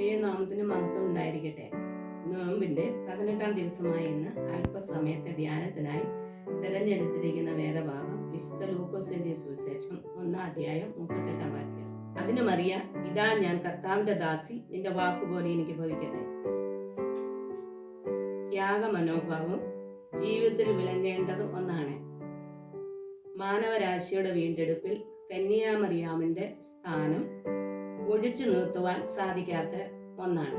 ഈ നാമത്തിന് മഹത്വം ഉണ്ടായിരിക്കട്ടെ. നോമ്പിന്റെ പതിനെട്ടാം ദിവസമായ ഇന്ന് അല്പസമയത്തെ ധ്യാനത്തിനായി തിരഞ്ഞെടുത്തിരിക്കുന്ന വേദഭാഗം വിശുദ്ധ ലൂക്കോസിന്റെ സുവിശേഷം ഒന്നാം അധ്യായം മുപ്പത്തെട്ടാം വാക്യം. അതിനു മറിയ ഇതാ ഞാൻ കർത്താവിന്റെ ദാസി നിന്റെ വാക്കുപോലെ എനിക്ക് ഭവിക്കട്ടെ. ത്യാഗ മനോഭാവം ജീവിതത്തിൽ വിളങ്ങേണ്ടത് ഒന്നാണ്. മാനവരാശിയുടെ വീണ്ടെടുപ്പിൽ കന്യാമറിയാമിന്റെ സ്ഥാനം ഒഴിച്ചു നിർത്തുവാൻ സാധിക്കാത്ത ഒന്നാണ്.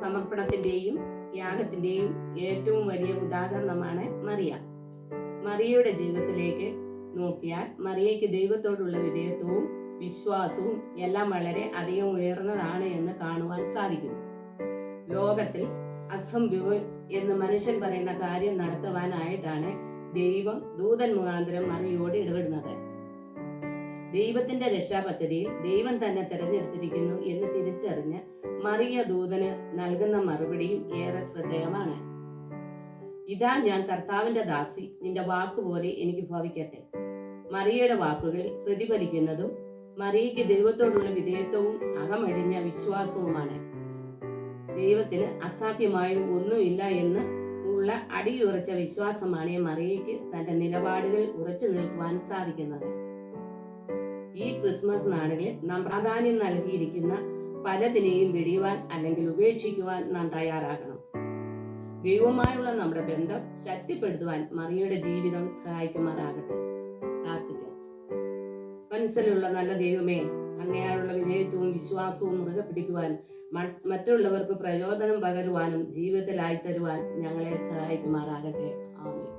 സമർപ്പണത്തിന്റെയും ത്യാഗത്തിന്റെയും ഏറ്റവും വലിയ ഉദാഹരണമാണ് മറിയ. മറിയയുടെ ജീവിതത്തിലേക്ക് നോക്കിയാൽ മറിയയ്ക്ക് ദൈവത്തോടുള്ള വിധേയത്വവും വിശ്വാസവും എല്ലാം വളരെ അധികം ഉയർന്നതാണ് എന്ന് കാണുവാൻ സാധിക്കും. ലോകത്തിൽ അസംഭവം എന്ന് മനുഷ്യൻ പറയുന്ന കാര്യം നടത്തുവാനായിട്ടാണ് ദൈവം ദൂതൻ മുഖാന്തരം മറിയോട് ഇടപെടുന്നത്. ദൈവത്തിന്റെ രക്ഷാപദ്ധതിയിൽ ദൈവം തന്നെ തെരഞ്ഞെടുത്തിരിക്കുന്നു എന്ന് തിരിച്ചറിഞ്ഞ് മറിയ ദൂതന് നൽകുന്ന മറുപടിയും ഏറെ ശ്രദ്ധേയമാണ്. ഇതാ ഞാൻ കർത്താവിന്റെ ദാസി നിന്റെ വാക്കുപോലെ എനിക്ക് ഭവിക്കട്ടെ. മറിയയുടെ വാക്കുകളിൽ പ്രതിഫലിക്കുന്നതും മറിയയ്ക്ക് ദൈവത്തോടുള്ള വിധേയത്വവും അകമഴിഞ്ഞ വിശ്വാസവുമാണ്. ദൈവത്തിന് അസാധ്യമായ ഒന്നുമില്ല എന്ന് ഉള്ള അടിയുറച്ച വിശ്വാസമാണ് മറിയയ്ക്ക് തന്റെ നിലപാടുകൾ ഉറച്ചു നിൽക്കുവാൻ സാധിക്കുന്നത്. ഈ ക്രിസ്മസ് നാളുകളിൽ നാം പ്രാധാന്യം നൽകിയിരിക്കുന്ന പലതിനെയും വെടിയുവാൻ അല്ലെങ്കിൽ ഉപേക്ഷിക്കുവാൻ നാം തയ്യാറാകണം. ദൈവവുമായുള്ള നമ്മുടെ ബന്ധം ശക്തിപ്പെടുത്തുവാൻ മറിയുടെ ജീവിതം സഹായിക്കുമാറാകട്ടെ. പ്രാർത്ഥിക്കാം. മനസ്സിലുള്ള നല്ല ദൈവമേ അങ്ങനെയുള്ള വിജയത്വവും വിശ്വാസവും മുറുകെ പിടിക്കുവാൻ മറ്റുള്ളവർക്ക് പ്രചോദനം പകരുവാനും ജീവിതത്തിലായി തരുവാൻ ഞങ്ങളെ സഹായിക്കുമാറാകട്ടെ. ആമേൻ.